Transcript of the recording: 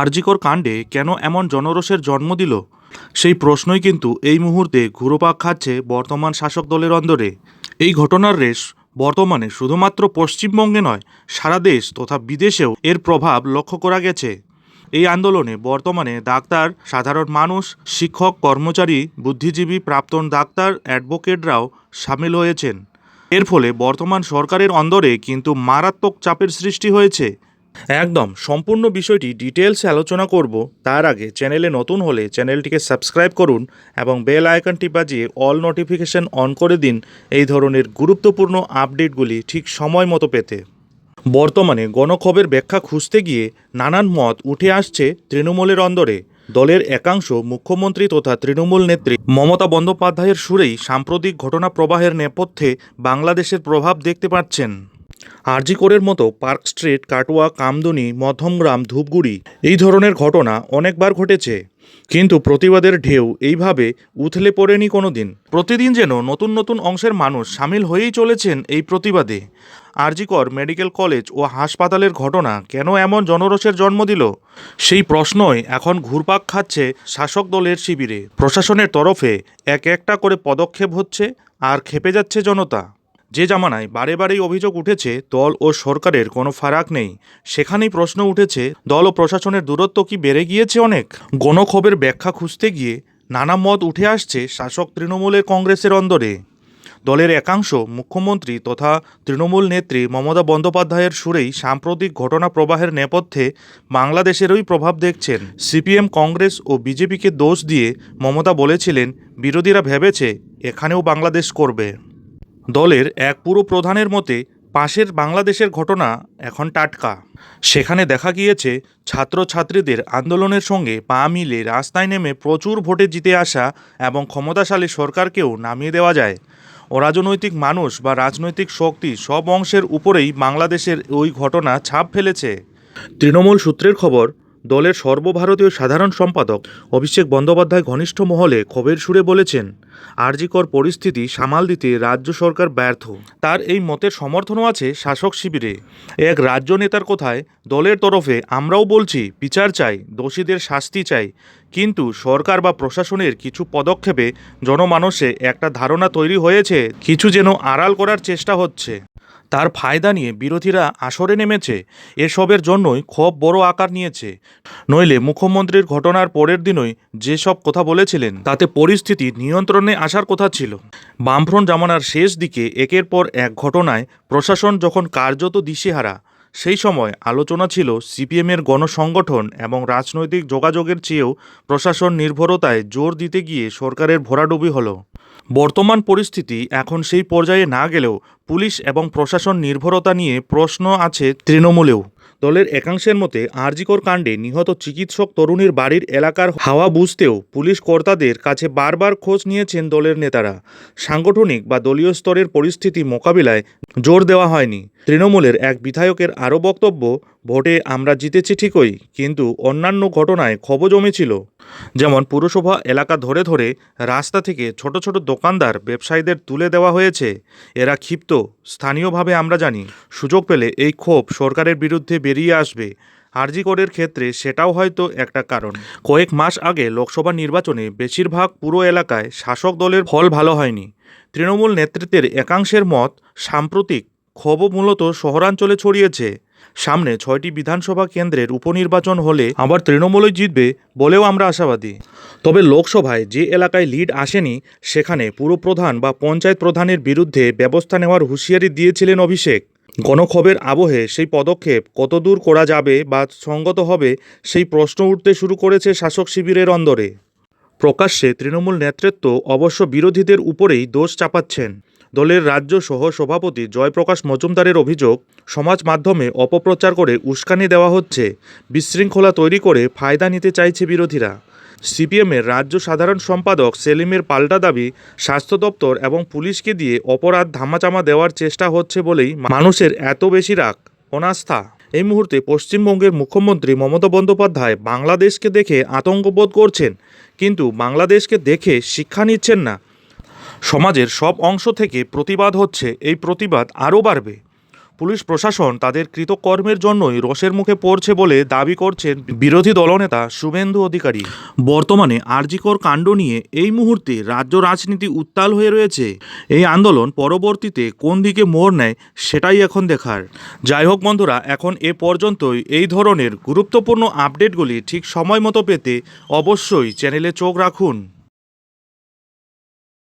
আরজিকর কাণ্ডে কেন এমন জনরোষের জন্ম দিল? সেই প্রশ্নই কিন্তু এই মুহূর্তে ঘুরোপাক খাচ্ছে বর্তমান শাসক দলের অন্দরে। এই ঘটনার রেশ বর্তমানে শুধুমাত্র পশ্চিমবঙ্গে নয়, সারা দেশ তথা বিদেশেও এর প্রভাব লক্ষ্য করা গেছে। এই আন্দোলনে বর্তমানে ডাক্তার, সাধারণ মানুষ, শিক্ষক, কর্মচারী, বুদ্ধিজীবী প্রাক্তন ডাক্তার, অ্যাডভোকেটরাও সামিল হয়েছেন। এর ফলে বর্তমান সরকারের অন্দরে কিন্তু মারাত্মক চাপের সৃষ্টি হয়েছে। একদম, সম্পূর্ণ বিষয়টি ডিটেলসে আলোচনা করব। তার আগে চ্যানেলে নতুন হলে চ্যানেলটিকে সাবস্ক্রাইব করুন এবং বেল আইকনটি বাজিয়ে অল নোটিফিকেশন অন করে দিন এই ধরনের গুরুত্বপূর্ণ আপডেটগুলি ঠিক সময় মতো পেতে। বর্তমানে গণখবের ব্যাখ্যা খুঁজতে গিয়ে নানান মত উঠে আসছে তৃণমূলের অন্দরে। দলের একাংশ মুখ্যমন্ত্রী তথা তৃণমূল নেত্রী মমতা বন্দ্যোপাধ্যায়ের সুরেই সাম্প্রতিক ঘটনা প্রবাহের নেপথ্যে বাংলাদেশের প্রভাব দেখতে পাচ্ছেন। আরজিকরের মতো পার্ক স্ট্রিট, কাটোয়া, কামদুনি, মধ্যমগ্রাম, ধূপগুড়ি এই ধরনের ঘটনা অনেকবার ঘটেছে। কিন্তু প্রতিবাদের ঢেউ এইভাবে উথলে পড়েনি কোনো দিন প্রতিদিন যেন নতুন নতুন অংশের মানুষ সামিল হয়েই চলেছেন এই প্রতিবাদে। আরজিকর মেডিকেল কলেজ ও হাসপাতালের ঘটনা কেন এমন জনরোষের জন্ম দিল? সেই প্রশ্নই এখন ঘুরপাক খাচ্ছে শাসক দলের শিবিরে। প্রশাসনের তরফে এক একটা করে পদক্ষেপ হচ্ছে আর খেপে যাচ্ছে জনতা। যে জামানায় বারে বারেই অভিযোগ উঠেছে, দল ও সরকারের কোনো ফারাক নেই। সেখানেই প্রশ্ন উঠেছে, দল ও প্রশাসনের দূরত্ব কি বেড়ে গিয়েছে অনেক? গণক্ষোভের ব্যাখ্যা খুঁজতে গিয়ে নানা মত উঠে আসছে শাসক তৃণমূলের কংগ্রেসের অন্দরে। দলের একাংশ মুখ্যমন্ত্রী তথা তৃণমূল নেত্রী মমতা বন্দ্যোপাধ্যায়ের সুরেই সাম্প্রতিক ঘটনা প্রবাহের নেপথ্যে বাংলাদেশেরই প্রভাব দেখছেন। সিপিএম, কংগ্রেস ও বিজেপিকে দোষ দিয়ে মমতা বলেছিলেন, বিরোধীরা ভেবেছে, এখানেও বাংলাদেশ করবে। দলের এক পুরো প্রধানের মতে, পাশের বাংলাদেশের ঘটনা এখন টাটকা। সেখানে দেখা গিয়েছে, ছাত্রছাত্রীদের আন্দোলনের সঙ্গে পা মিলে রাস্তায় নেমে প্রচুর ভোটে জিতে আসা এবং ক্ষমতাশালী সরকারকেও নামিয়ে দেওয়া যায়। অরাজনৈতিক মানুষ বা রাজনৈতিক শক্তি সব অংশের উপরেই বাংলাদেশের ওই ঘটনা ছাপ ফেলেছে। তৃণমূল সূত্রের খবর দলের সর্বভারতীয় সাধারণ সম্পাদক অভিষেক বন্দ্যোপাধ্যায় ঘনিষ্ঠ মহলে ক্ষোভের সুরে বলেছেন, আরজিকর পরিস্থিতি সামাল দিতে রাজ্য সরকার ব্যর্থ। তার এই মতের সমর্থনও আছে শাসক শিবিরে। এক রাজ্য নেতার কথায়, দলের তরফে আমরাও বলছি, বিচার চাই, দোষীদের শাস্তি চাই। কিন্তু সরকার বা প্রশাসনের কিছু পদক্ষেপে জনমানসে একটা ধারণা তৈরি হয়েছে, কিছু যেন আড়াল করার চেষ্টা হচ্ছে। তার ফায়দা নিয়ে বিরোধীরা আসরে নেমেছে। এসবের জন্যই ক্ষোভ বড় আকার নিয়েছে। নইলে মুখ্যমন্ত্রীর ঘটনার পরের দিনই যেসব কথা বলেছিলেন, তাতে পরিস্থিতি নিয়ন্ত্রণে আসার কথা ছিল। বামফ্রন্ট জামানার শেষ দিকে একের পর এক ঘটনায় প্রশাসন যখন কার্যত দিশেহারা, সেই সময় আলোচনা ছিল সিপিএমের গণসংগঠন এবং রাজনৈতিক যোগাযোগের চেয়েও প্রশাসন নির্ভরতায় জোর দিতে গিয়ে সরকারের ভরাডুবি হলো। বর্তমান পরিস্থিতি এখন সেই পর্যায়ে না গেলেও পুলিশ এবং প্রশাসন নির্ভরতা নিয়ে প্রশ্ন আছে তৃণমূলেও। দলের একাংশের মতে, আরজিকর কাণ্ডে নিহত চিকিৎসক তরুণীর বাড়ির এলাকার হাওয়া বুঝতেও পুলিশ কর্তাদের কাছে বারবার খোঁজ নিয়েছেন দলের নেতারা। সাংগঠনিক বা দলীয় স্তরের পরিস্থিতি মোকাবিলায় জোর দেওয়া হয়নি। তৃণমূলের এক বিধায়কের আরও বক্তব্য, ভোটে আমরা জিতেছি ঠিকই, কিন্তু অন্যান্য ঘটনায় ক্ষোভ জমেছিল। যেমন পুরসভা এলাকা ধরে ধরে রাস্তা থেকে ছোট ছোট দোকানদার ব্যবসায়ীদের তুলে দেওয়া হয়েছে। এরা ক্ষিপ্ত, স্থানীয়ভাবে আমরা জানি। সুযোগ পেলে এই ক্ষোভ সরকারের বিরুদ্ধে বেরিয়ে আসবে। আরজিকরের ক্ষেত্রে সেটাও হয়তো একটা কারণ। কয়েক মাস আগে লোকসভা নির্বাচনে বেশিরভাগ পুরো এলাকায় শাসক দলের ফল ভালো হয়নি। তৃণমূল নেতৃত্বের একাংশের মত সাম্প্রতিক ক্ষোভ মূলত শহরাঞ্চলে ছড়িয়েছে। সামনে ছয়টি বিধানসভা কেন্দ্রের উপনির্বাচন হলে আবার তৃণমূলই জিতবে বলেও আমরা আশাবাদী। তবে লোকসভায় যে এলাকায় লিড আসেনি, সেখানে পুরপ্রধান বা পঞ্চায়েত প্রধানের বিরুদ্ধে ব্যবস্থা নেওয়ার হুঁশিয়ারি দিয়েছিলেন অভিষেক। গণক্ষোভের আবহে সেই পদক্ষেপ কতদূর করা যাবে বা সঙ্গত হবে, সেই প্রশ্ন উঠতে শুরু করেছে শাসক শিবিরের অন্দরে। প্রকাশ্যে তৃণমূল নেতৃত্ব অবশ্য বিরোধীদের উপরেই দোষ চাপাচ্ছেন। দলের রাজ্য সহ সভাপতি জয়প্রকাশ মজুমদারের অভিযোগ, সমাজ মাধ্যমে অপপ্রচার করে উস্কানি দেওয়া হচ্ছে, বিশৃঙ্খলা তৈরি করে ফায়দা নিতে চাইছে বিরোধীরা। সিপিএমের রাজ্য সাধারণ সম্পাদক সেলিমের পাল্টা দাবি, স্বাস্থ্য দপ্তর এবং পুলিশকে দিয়ে অপরাধ ধামাচামা দেওয়ার চেষ্টা হচ্ছে বলেই মানুষের এত বেশি রাগ, অনাস্থা। এই মুহূর্তে পশ্চিমবঙ্গের মুখ্যমন্ত্রী মমতা বন্দ্যোপাধ্যায় বাংলাদেশকে দেখে আতঙ্কবোধ করছেন, কিন্তু বাংলাদেশকে দেখে শিক্ষা নিচ্ছেন না। সমাজের সব অংশ থেকে প্রতিবাদ হচ্ছে, এই প্রতিবাদ আরও বাড়বে। পুলিশ প্রশাসন তাদের কৃতকর্মের জন্যই রোষের মুখে পড়ছে বলে দাবি করছেন বিরোধী দলনেতা শুভেন্দু অধিকারী। বর্তমানে আরজিকর কাণ্ড নিয়ে এই মুহূর্তে রাজ্য রাজনীতি উত্তাল হয়ে রয়েছে। এই আন্দোলন পরবর্তীতে কোন দিকে মোড় নেয় সেটাই এখন দেখার। যাই হোক বন্ধুরা, এখন এ পর্যন্তই। এই ধরনের গুরুত্বপূর্ণ আপডেটগুলি ঠিক সময় মতো পেতে অবশ্যই চ্যানেলে চোখ রাখুন।